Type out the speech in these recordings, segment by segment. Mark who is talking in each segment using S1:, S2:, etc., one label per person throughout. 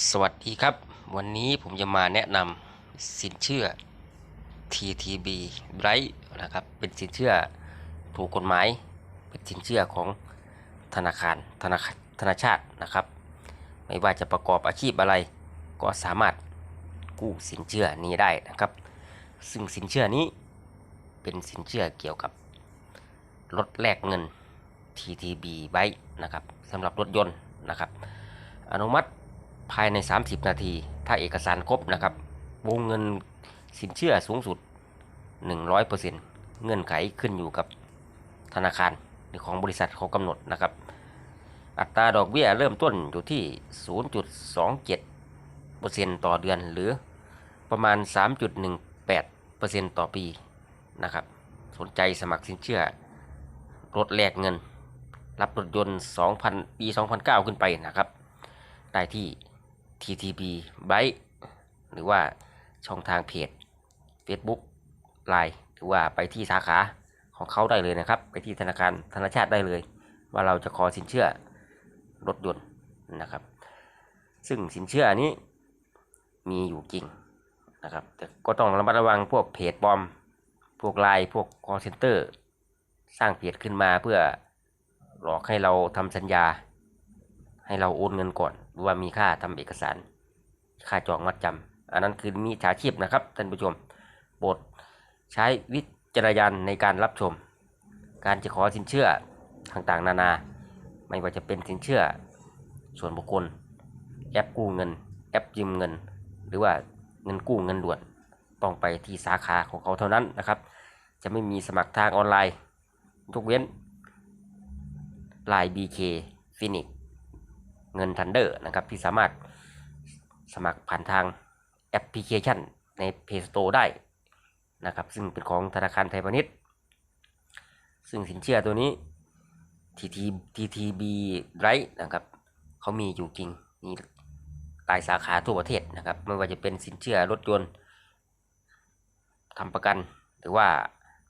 S1: สวัสดีครับ วันนี้ผมจะมาแนะนำสินเชื่อ TTB Bright นะครับ เป็นสินเชื่อถูกกฎหมาย เป็นสินเชื่อของธนาคารธนาคารธนาชาตินะครับ ไม่ว่าจะประกอบอาชีพอะไร ก็สามารถกู้สินเชื่อนี้ได้นะครับ ซึ่งสินเชื่อนี้เป็นสินเชื่อเกี่ยวกับรถแลกเงิน TTB Bright นะครับสำหรับรถยนต์นะครับ อนุมัติ ภายใน 30 นาที ถ้าเอกสารครบนะครับวงเงินสินเชื่อสูงสุด 100%เงื่อนไขขึ้นอยู่กับธนาคารหรือของบริษัทเขากำหนดนะครับ อัตราดอกเบี้ยเริ่มต้นอยู่ที่ 0.27%ต่อเดือนหรือประมาณ 3.18%ต่อปีนะครับ สนใจสมัครสินเชื่อรถแลกเงิน รับรถยนต์ 2,000 ปี 2009 ขึ้นไปนะครับ ได้ที่ TTB Byte หรือว่าช่องทางเพจ Facebook Line หรือว่าไปที่สาขาของเขาได้เลยนะครับ ไปที่ธนาคารธนาชาติได้เลย ว่าเราจะขอสินเชื่อรถยนต์นะครับ ซึ่งสินเชื่อนี้มีอยู่จริงนะครับแต่ก็ต้องระมัดระวังพวกเพจปลอม พวกไลน์พวก call center สร้างเพจขึ้นมาเพื่อหลอกให้เราทำสัญญา ให้เราโอนเงินก่อนหรือว่ามีค่าทำเอกสาร ค่าจองมัดจำอันนั้นคือมีฉาชีพนะครับท่านผู้ชมโปรดใช้วิจารณญาณในการรับชม การจะขอสินเชื่อต่างๆ นานา ไม่ว่าจะเป็นสินเชื่อ ส่วนบุคคล แอปกู้เงิน แอปยืมเงิน หรือว่าเงินกู้เงินด่วนต้องไปที่สาขาของเขาเท่านั้นนะครับ จะไม่มีสมัครทางออนไลน์ยกเว้น Line BK Phoenix เงินทันเดอร์นะครับที่สามารถสมัครผ่านทางแอปพลิเคชันใน Play Store ได้นะครับซึ่งเป็นของธนาคารไทยพาณิชย์ ซึ่งสินเชื่อตัวนี้ TT TTB Right นะครับเขามีอยู่จริงมีหลายสาขาทั่วประเทศนะครับไม่ว่าจะเป็นสินเชื่อรถยนต์ทำประกัน หรือว่า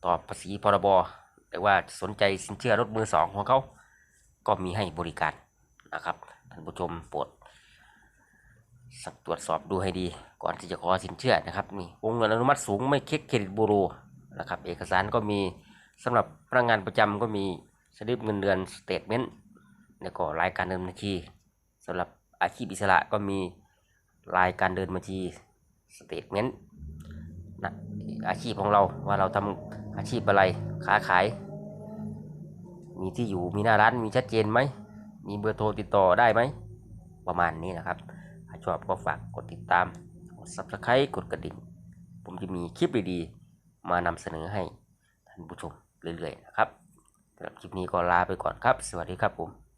S1: ต่อภาษีพรบหรือว่าสนใจสินเชื่อรถมือสองของเขาก็มีให้บริการ นะครับท่านผู้ชมโปรดสักตรวจสอบดูให้ดี ก่อนที่จะขอสินเชื่อนะครับนี่วงเงินอนุมัติสูงไม่เช็คเครดิตบูโรนะครับ เอกสารก็มีสำหรับพนักงานประจำก็มีสลิปเงินเดือนสเตทเมนต์แล้วก็รายการเดินบัญชีสำหรับอาชีพอิสระก็มีรายการเดินบัญชีสเตทเมนต์นะอาชีพของเราว่าเราทำอาชีพอะไรค้าขาย มีที่อยู่มีหน้าร้านมีชัดเจนไหม มีเบอร์โทรติดต่อได้ไหม ประมาณนี้นะครับถ้าชอบก็ฝากกดติดตาม กด subscribe กดกระดิ่ง ผมจะมีคลิปดีๆ มานำเสนอให้ท่านผู้ชมเรื่อยๆนะครับสำหรับคลิปนี้ก็ลาไปก่อนครับ สวัสดีครับผม